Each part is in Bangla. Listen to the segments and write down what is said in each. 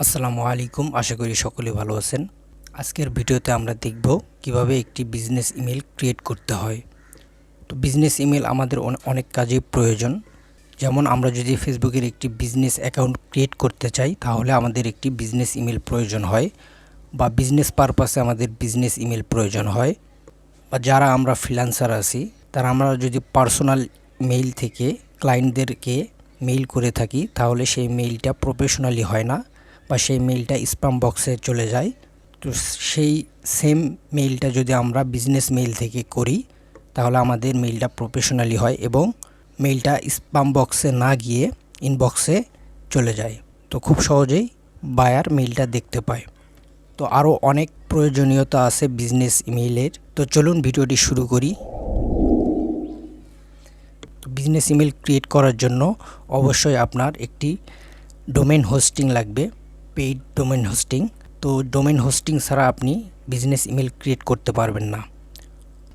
আসসালামু আলাইকুম, আশা করি সকলে ভালো আছেন। আজকের ভিডিওতে আমরা দেখব কীভাবে একটি বিজনেস ইমেল ক্রিয়েট করতে হয়। তো বিজনেস ইমেল আমাদের অনেক কাজে প্রয়োজন। যেমন আমরা যদি ফেসবুকের একটি বিজনেস অ্যাকাউন্ট ক্রিয়েট করতে চাই, তাহলে আমাদের একটি বিজনেস ইমেল প্রয়োজন হয় বা বিজনেস পারপাসে আমাদের বিজনেস ইমেল প্রয়োজন হয়। বা যারা আমরা ফ্রিল্যান্সার আছি, তারা আমরা যদি পার্সোনাল মেইল থেকে ক্লায়েন্টদেরকে মেইল করে থাকি, তাহলে সেই মেইলটা প্রফেশনালি হয় না। বা সেই মেইলটা স্প্যাম বক্সে চলে যায়। তো সেই সেম মেইলটা যদি আমরা বিজনেস মেইল থেকে করি, তাহলে আমাদের মেইলটা প্রফেশনালি হয় এবং মেইলটা স্প্যাম বক্সে না গিয়ে ইনবক্সে চলে যায়। তো খুব সহজেই বায়ার মেইলটা দেখতে পায়। তো আরও অনেক প্রয়োজনীয়তা আছে বিজনেস ইমেইলের তো চলুন ভিডিওটি শুরু করি। তো বিজনেস ইমেল ক্রিয়েট করার জন্য অবশ্যই আপনার একটি ডোমেন হোস্টিং লাগবে। পেইড ডোমেন হোস্টিং তো ডোমেন হোস্টিং ছাড়া আপনি বিজনেস ইমেল ক্রিয়েট করতে পারবেন না।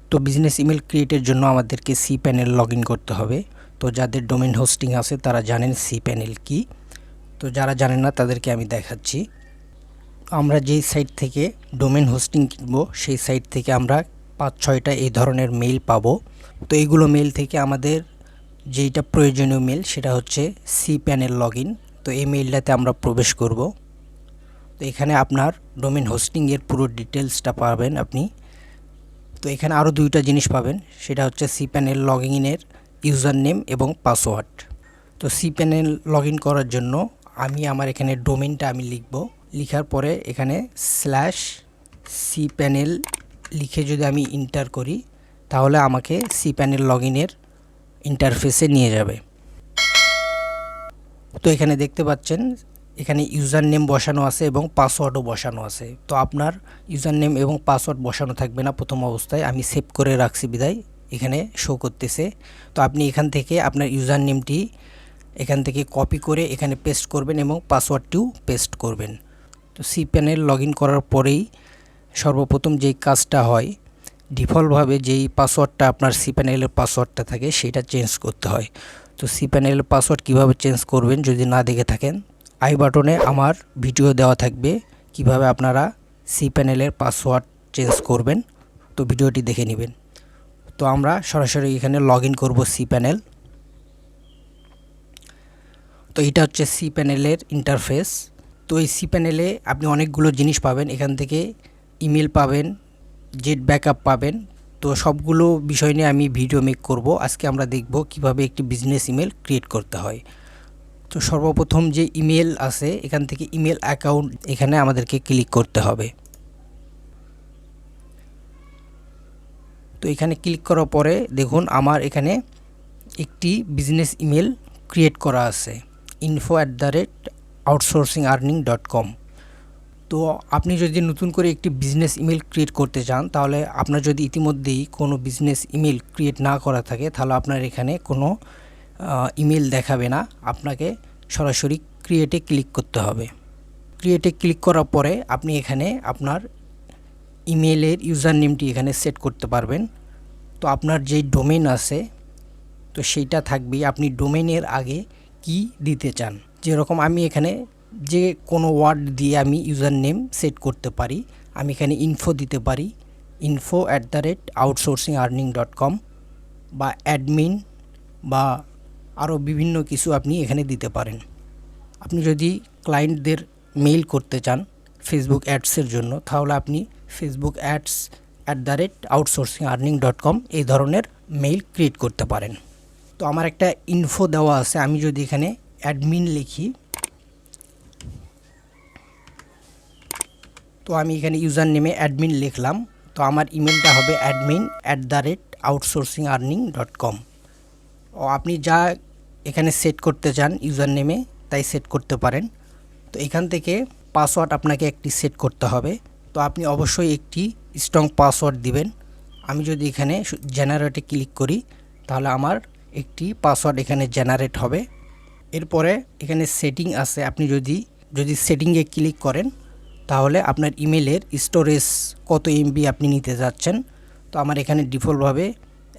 তো বিজনেস ইমেল ক্রিয়েটের জন্য আমাদেরকে সি প্যানেল লগ করতে হবে। তো যাদের ডোমেন হোস্টিং আছে, তারা জানেন সি প্যানেল কি। তো যারা জানেন না, তাদেরকে আমি দেখাচ্ছি। আমরা যেই সাইট থেকে ডোমেন হোস্টিং কিনবো, সেই সাইট থেকে আমরা পাঁচ, ছয়টা এই ধরনের মেইল পাবো। তো এইগুলো মেইল থেকে আমাদের যেইটা প্রয়োজনীয় মেল সেটা হচ্ছে সি প্যানেল লগ তো এই মেইলটাতে আমরা প্রবেশ করব। তো এখানে আপনার ডোমেন হোস্টিংয়ের পুরো ডিটেলসটা পাবেন আপনি। তো এখানে আরও দুইটা জিনিস পাবেন, সেটা হচ্ছে সি প্যানেল লগ ইনের ইউজার নেম এবং পাসওয়ার্ড তো সি প্যানেল লগ ইন করার জন্য আমি আমার এখানে ডোমেনটা আমি লিখব। লিখার পরে এখানে স্ল্যাশ সি প্যানেল লিখে যদি আমি ইন্টার করি, তাহলে আমাকে সি প্যানেল লগ ইনের ইন্টারফেসে নিয়ে যাবে। তো এখানে দেখতে পাচ্ছেন এখানে ইউজার নেম বসানো আছে এবং পাসওয়ার্ডও বসানো আছে। তো আপনার ইউজার নেম এবং পাসওয়ার্ড বসানো থাকবে না প্রথম অবস্থায়। আমি সেভ করে রাখছি বিদায়। এখানে শো করতেছে। তো আপনি এখান থেকে আপনার ইউজার নেমটি এখান থেকে কপি করে এখানে পেস্ট করবেন এবং পাসওয়ার্ডটিও পেস্ট করবেন। তো সি প্যানেল লগ করার পরেই সর্বপ্রথম যেই কাজটা হয়, ডিফল্টভাবে যেই পাসওয়ার্ডটা আপনার সি প্যানেলের পাসওয়ার্ডটা থাকে, সেটা চেঞ্জ করতে হয়। তো সি প্যানেলের পাসওয়ার্ড কীভাবে চেঞ্জ করবেন যদি না দেখে থাকেন আই বাটনে আমার ভিডিও দেওয়া থাকবে, কীভাবে আপনারা সি প্যানেলের পাসওয়ার্ড চেঞ্জ করবেন, তো ভিডিওটি দেখে নেবেন। তো আমরা সরাসরি এখানে লগ ইন করব সি প্যানেল। তো এটা হচ্ছে সি প্যানেলের ইন্টারফেস তো এই সি প্যানেলে আপনি অনেকগুলো জিনিস পাবেন, এখান থেকে ইমেল পাবেন, জেট ব্যাকআপ পাবেন। তো সবগুলো বিষয় নিয়ে আমি ভিডিও মেক করব। আজকে আমরা দেখব কীভাবে একটি বিজনেস ইমেল ক্রিয়েট করতে হয়। তো সর্বপ্রথম যে ইমেল আছে, এখান থেকে ইমেল অ্যাকাউন্ট এখানে আমাদেরকে ক্লিক করতে হবে। তো এখানে ক্লিক করার পরে দেখুন আমার এখানে একটি বিজনেস ইমেল ক্রিয়েট করা আছে info at the rate outsourcing earning dot com তো আপনি যদি নতুন করে একটি বিজনেস ইমেল ক্রিয়েট করতে চান, তাহলে আপনার যদি ইতিমধ্যেই কোনো বিজনেস ইমেল ক্রিয়েট না করা থাকে, তাহলে আপনার এখানে কোনো ইমেল দেখাবে না। আপনাকে সরাসরি ক্রিয়েটে ক্লিক করতে হবে। ক্রিয়েটে ক্লিক করার পরে আপনি এখানে আপনার ইমেলের ইউজার নেমটি এখানে সেট করতে পারবেন। তো আপনার যেই ডোমেন আছে, তো সেইটা থাকবেই। আপনি ডোমেনের আগে কি দিতে চান? যেরকম আমি এখানে যে কোনো ওয়ার্ড দিয়ে আমি ইউজার নেম সেট করতে পারি, আমি এখানে ইনফো দিতে পারি। Info at the rate outsourcing earning dot com বা অ্যাডমিন বা আরও বিভিন্ন কিছু আপনি এখানে দিতে পারেন। আপনি যদি ক্লায়েন্টদের মেইল করতে চান ফেসবুক অ্যাডসের জন্য, তাহলে আপনি Facebook ads at the rate outsourcing earning dot com এই ধরনের মেইল ক্রিয়েট করতে পারেন। তো আমার একটা ইনফো দেওয়া আছে, আমি যদি এখানে অ্যাডমিন লিখি, তো আমি এখানে ইউজার নেমে অ্যাডমিন লিখলাম, তো আমার ইমেলটা হবে admin at the rate outsourcing earning dot com ও আপনি যা এখানে সেট করতে চান ইউজার নেমে তাই সেট করতে পারেন। তো এখান থেকে পাসওয়ার্ড আপনাকে একটি সেট করতে হবে। তো আপনি অবশ্যই একটি স্ট্রং পাসওয়ার্ড দিবেন। আমি যদি এখানে জেনারেটে ক্লিক করি, তাহলে আমার একটি পাসওয়ার্ড এখানে জেনারেট হবে। এরপরে এখানে সেটিং আছে, আপনি যদি যদি সেটিংয়ে ক্লিক করেন, তাহলে আপনার ইমেলের স্টোরেজ কত এমবি আপনি নিতে যাচ্ছেন। তো আমার এখানে ডিফল্টভাবে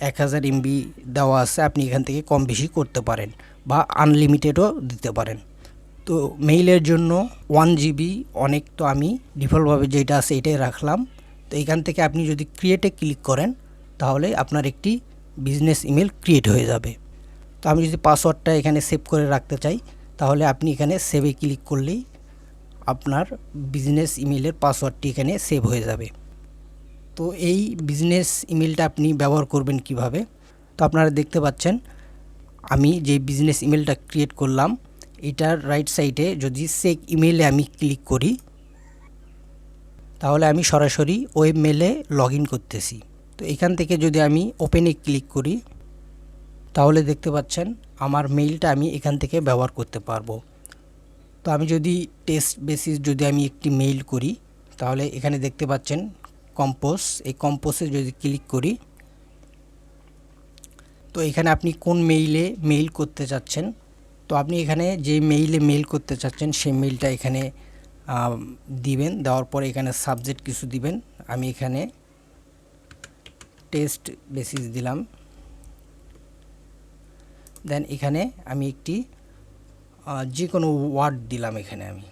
এক হাজার এমবি দেওয়া আছে, আপনি এখান থেকে কম বেশি করতে পারেন বা আনলিমিটেডও দিতে পারেন। তো মেইলের জন্য ওয়ান জিবি অনেক তো আমি ডিফল্টভাবে যেটা আছে এটাই রাখলাম। তো এখান থেকে আপনি যদি ক্রিয়েটে ক্লিক করেন, তাহলে আপনার একটি বিজনেস ইমেল ক্রিয়েট হয়ে যাবে। তো আমি যদি পাসওয়ার্ডটা এখানে সেভ করে রাখতে চাই, তাহলে আপনি এখানে সেভে ক্লিক করলেই আপনার বিজনেস ইমেলের পাসওয়ার্ডটি এখানে সেভ হয়ে যাবে। তো এই বিজনেস ইমেলটা আপনি ব্যবহার করবেন কীভাবে? তো আপনারা দেখতে পাচ্ছেন, আমি যে বিজনেস ইমেলটা ক্রিয়েট করলাম, এটার রাইট সাইডে যদি সেক ইমেলে আমি ক্লিক করি, তাহলে আমি সরাসরি ওয়েব মেলে লগ করতেছি। তো এখান থেকে যদি আমি ওপেনে ক্লিক করি, তাহলে দেখতে পাচ্ছেন, আমার মেইলটা আমি এখান থেকে ব্যবহার করতে পারব। তো আমি যদি টেস্ট বেসিস যদি আমি একটি মেইল করি, তাহলে এখানে দেখতে পাচ্ছেন কম্পোজ এই কম্পোজে যদি ক্লিক করি, তো এখানে আপনি কোন মেইলে মেইল করতে চাচ্ছেন? তো আপনি এখানে যে মেইলে মেইল করতে চাচ্ছেন, সেই মেইলটা এখানে দিবেন। দেওয়ার পরে এখানে সাবজেক্ট কিছু দিবেন। আমি এখানে টেস্ট বেসিস দিলাম। দেন এখানে আমি একটি যে কোনো ওয়ার্ড দিলাম এখানে আমি।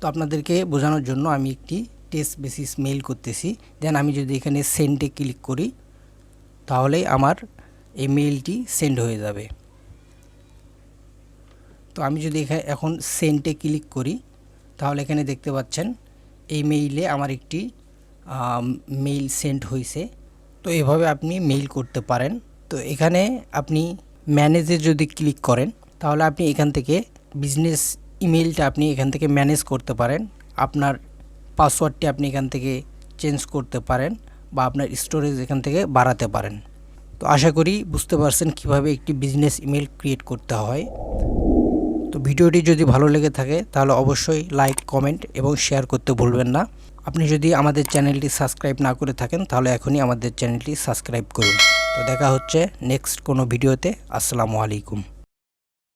তো আপনাদেরকে বোঝানোর জন্য আমি একটি টেস্ট বেসিস মেইল করতেছি। দেন আমি যদি এখানে সেন্ডে ক্লিক করি তাহলেই আমার এই মেইলটি সেন্ড হয়ে যাবে। তো আমি যদি এখানে এখন সেন্টে ক্লিক করি, তাহলে এখানে দেখতে পাচ্ছেন, এই মেইলে আমার একটি মেইল সেন্ড হয়েছে তো এভাবে আপনি মেইল করতে পারেন। তো এখানে আপনি ম্যানেজে যদি ক্লিক করেন, তাহলে আপনি এখান থেকে বিজনেস ইমেলটা আপনি এখান থেকে ম্যানেজ করতে পারেন। আপনার পাসওয়ার্ডটি আপনি এখান থেকে চেঞ্জ করতে পারেন বা আপনার স্টোরেজ এখান থেকে বাড়াতে পারেন। তো আশা করি বুঝতে পারছেন কীভাবে একটি বিজনেস ইমেল ক্রিয়েট করতে হয়। তো ভিডিওটি যদি ভালো লেগে থাকে, তাহলে অবশ্যই লাইক, কমেন্ট এবং শেয়ার করতে ভুলবেন না। আপনি যদি আমাদের চ্যানেলটি সাবস্ক্রাইব না করে থাকেন, তাহলে এখনই আমাদের চ্যানেলটি সাবস্ক্রাইব করুন। তো দেখা হচ্ছে নেক্সট কোনো ভিডিওতে। আসসালামু আলাইকুম।